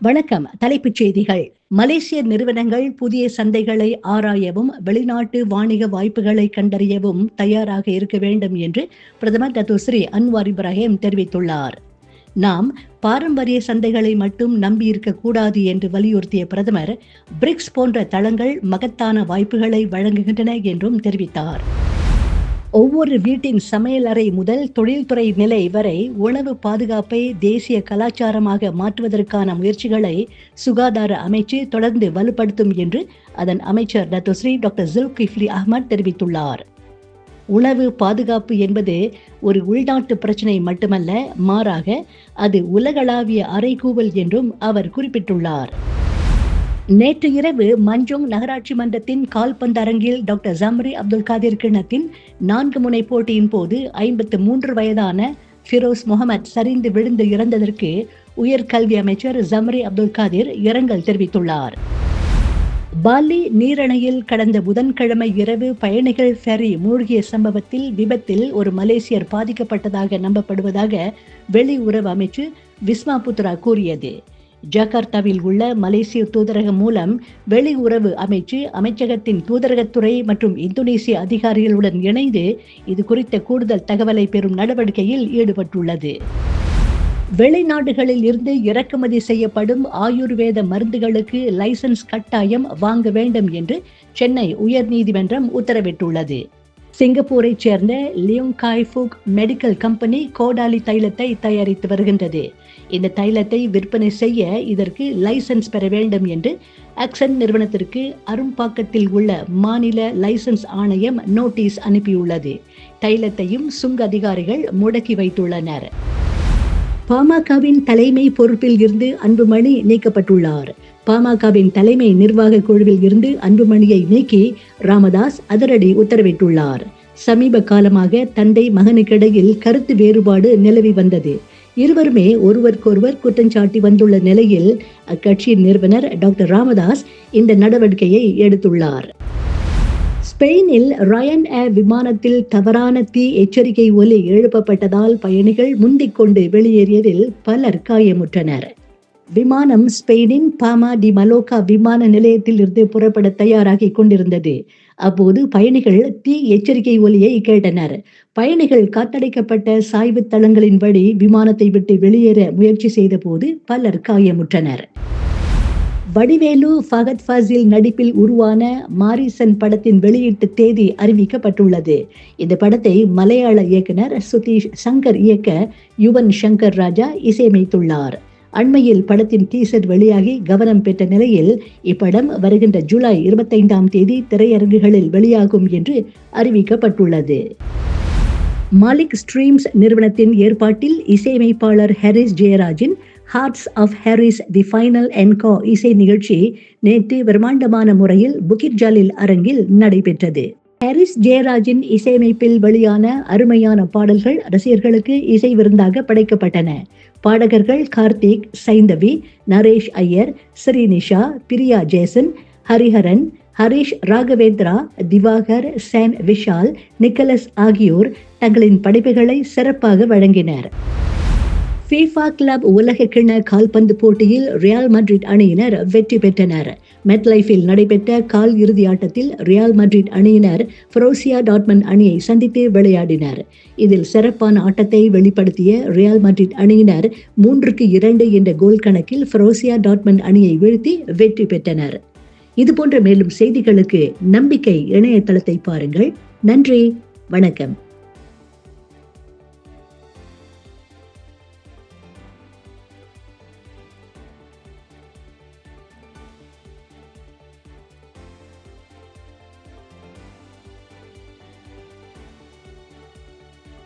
வணக்கம். தலைப்புச் செய்திகள். மலேசிய நிறுவனங்கள் புதிய சந்தைகளை ஆராயவும் வெளிநாட்டு வாணிக வாய்ப்புகளை கண்டறியவும் தயாராக இருக்க வேண்டும் என்று பிரதமர் டத்துஸ்ரீ அன்வார் இப்ராஹிம் தெரிவித்துள்ளார். நாம் பாரம்பரிய சந்தைகளை மட்டும் நம்பியிருக்க கூடாது என்று வலியுறுத்திய பிரதமர் பிரிக்ஸ் போன்ற தளங்கள் மகத்தான வாய்ப்புகளை வழங்குகின்றன என்றும் தெரிவித்தார். ஒவ்வொரு வீட்டின் சமையலறை முதல் தொழில்துறை நிலை வரை உணவு பாதுகாப்பை தேசிய கலாச்சாரமாக மாற்றுவதற்கான முயற்சிகளை சுகாதார அமைச்சு தொடர்ந்து வலுப்படுத்தும் என்று அதன் அமைச்சர் டத்தோஸ்ரீ டாக்டர் ஜுல்கிஃப்லி அஹ்மத் தெரிவித்துள்ளார். உளவு பாதுகாப்பு என்பது ஒரு உள்நாட்டு பிரச்சனை மட்டுமல்ல மாறாக அது உலகளாவிய அறைகூவல் என்றும் அவர் குறிப்பிட்டுள்ளார். நேற்று இரவு மஞ்சோங் நகராட்சி மன்றத்தின் கால்பந்து அரங்கில் டாக்டர் ஜம்ரி அப்துல் காதிர் கிண்ணத்தின் நான்கு முனை போட்டியின் போது ஐம்பத்து மூன்று வயதான ஃபிரோஸ் முகமது சரிந்து விழுந்து இறந்ததற்கு உயர்கல்வி அமைச்சர் ஜம்ரி அப்துல் காதிர் இரங்கல் தெரிவித்துள்ளார். பாலி நீரணையில் கடந்த புதன்கிழமை இரவு பயணிகள் ஃபெரி மூழ்கிய சம்பவத்தில் விபத்தில் ஒரு மலேசியர் பாதிக்கப்பட்டதாக நம்பப்படுவதாக வெளியுறவு அமைச்சு விஸ்மா புத்ரா கூறியது. ஜகார்த்தாவில் உள்ள மலேசிய தூதரகம் மூலம் வெளியுறவு அமைச்சு அமைச்சகத்தின் தூதரகத்துறை மற்றும் இந்தோனேசிய அதிகாரிகளுடன் இணைந்து இது குறித்த கூடுதல் தகவலை பெறும் நடவடிக்கையில் ஈடுபட்டுள்ளது. வெளிநாடுகளில் இருந்து இறக்குமதி செய்யப்படும் ஆயுர்வேத மருந்துகளுக்கு லைசன்ஸ் கட்டாயம் வாங்க வேண்டும் என்று சென்னை உயர்நீதிமன்றம் உத்தரவிட்டுள்ளது. சிங்கப்பூரைச் சேர்ந்த Leong Kai Fook medical company கோடாலி தைலத்தை தயாரித்து வருகின்றது. இந்த தைலத்தை விற்பனை செய்ய இதற்கு லைசன்ஸ் பெற வேண்டும் என்று அக்சன் நிறுவனத்திற்கு அரும்பாக்கத்தில் உள்ள மாநில லைசன்ஸ் ஆணையம் நோட்டீஸ் அனுப்பியுள்ளது. தைலத்தையும் சுங்க அதிகாரிகள் முடக்கி வைத்துள்ளனர். பாமகவின் தலைமை பொறுப்பில் இருந்து அன்புமணி நீக்கப்பட்டுள்ளார். பாமகவின் தலைமை நிர்வாக குழுவில் இருந்து அன்புமணியை நீக்கி ராமதாஸ் அதிரடி உத்தரவிட்டுள்ளார். சமீப காலமாக தந்தை மகனுக்கிடையில் கருத்து வேறுபாடு நிலவி வந்தது. இருவருமே ஒருவருக்கொருவர் குற்றஞ்சாட்டி வந்துள்ள நிலையில் அக்கட்சியின் நிறுவனர் டாக்டர் ராமதாஸ் இந்த நடவடிக்கையை எடுத்துள்ளார். ஸ்பெயினில் ரயன் ஏர் விமானத்தில் தவறான தீ எச்சரிக்கை ஒலி எழுப்பப்பட்டதால் பயணிகள் முந்திக் கொண்டு வெளியேறியதில் பலர் காயமுற்றனர். விமானம் ஸ்பெயினின் பாமா டி மலோகா விமான நிலையத்தில் இருந்து புறப்பட தயாராகி கொண்டிருந்தது. அப்போது பயணிகள் தீ எச்சரிக்கை ஒலியை கேட்டனர். பயணிகள் காத்தடைக்கப்பட்ட சாய்வு தளங்களின்படி விமானத்தை விட்டு வெளியேற முயற்சி செய்தபோது பலர் காயமுற்றனர். வடிவேலு ஃபகத் ஃபாசில் நடிப்பில் உருவான மாரிசன் படத்தின் வெளியீட்டு தேதி அறிவிக்கப்பட்டுள்ளது. இந்த படத்தை மலையாள இயக்குனர் சுதீஷ் சங்கர் இயக்க யுவன் சங்கர் ராஜா இசையமைத்துள்ளார். அண்மையில் படத்தின் டீசர் வெளியாகி கவனம் பெற்ற நிலையில் இப்படம் வருகின்ற ஜூலை இருபத்தைந்தாம் தேதி திரையரங்குகளில் வெளியாகும் என்று அறிவிக்கப்பட்டுள்ளது. மாலிக் ஸ்ட்ரீம்ஸ் நிறுவனத்தின் ஏற்பாட்டில் இசையமைப்பாளர் Harris ஜெயராஜின் hearts of Harris the final encore இசை நிகழ்ச்சி நேற்று பிரம்மாண்டமான முறையில் புகிட் ஜாலில் அரங்கில் நடைபெற்றது. ஹாரிஸ் ஜெயராஜின் இசையமைப்பில் வெளியான அருமையான பாடல்கள் ரசிகர்களுக்கு இசை விருந்தாக படைக்கப்பட்டன. பாடகர்கள் Karthik Saindhavi Naresh Iyer Srinisha Priya Jason Hariharan Harish Raghavendra Diwakar Sean Vishal Nicholas ஆகியோர் தங்களின் படைப்புகளை சிறப்பாக வழங்கினர். ஃபீஃபா கிளப் உலக கிண கால்பந்து போட்டியில் ரியால் மட்ரிட் அணியினர் வெற்றி பெற்றனர். மெட்லைஃபில் நடைபெற்ற கால் இறுதி ஆட்டத்தில் ரியால் மட்ரிட் அணியினர் ஃபரோசியா டாட்மன் அணியை சந்தித்து விளையாடினர். இதில் சிறப்பான ஆட்டத்தை வெளிப்படுத்திய ரியால் மட்ரிட் அணியினர் மூன்றுக்கு இரண்டு என்ற கோல் கணக்கில் ஃபரோசியா டாட்மன் அணியை வீழ்த்தி வெற்றி பெற்றனர். இதுபோன்ற மேலும் செய்திகளுக்கு நம்பிக்கை இணையதளத்தை பாருங்கள். நன்றி வணக்கம்.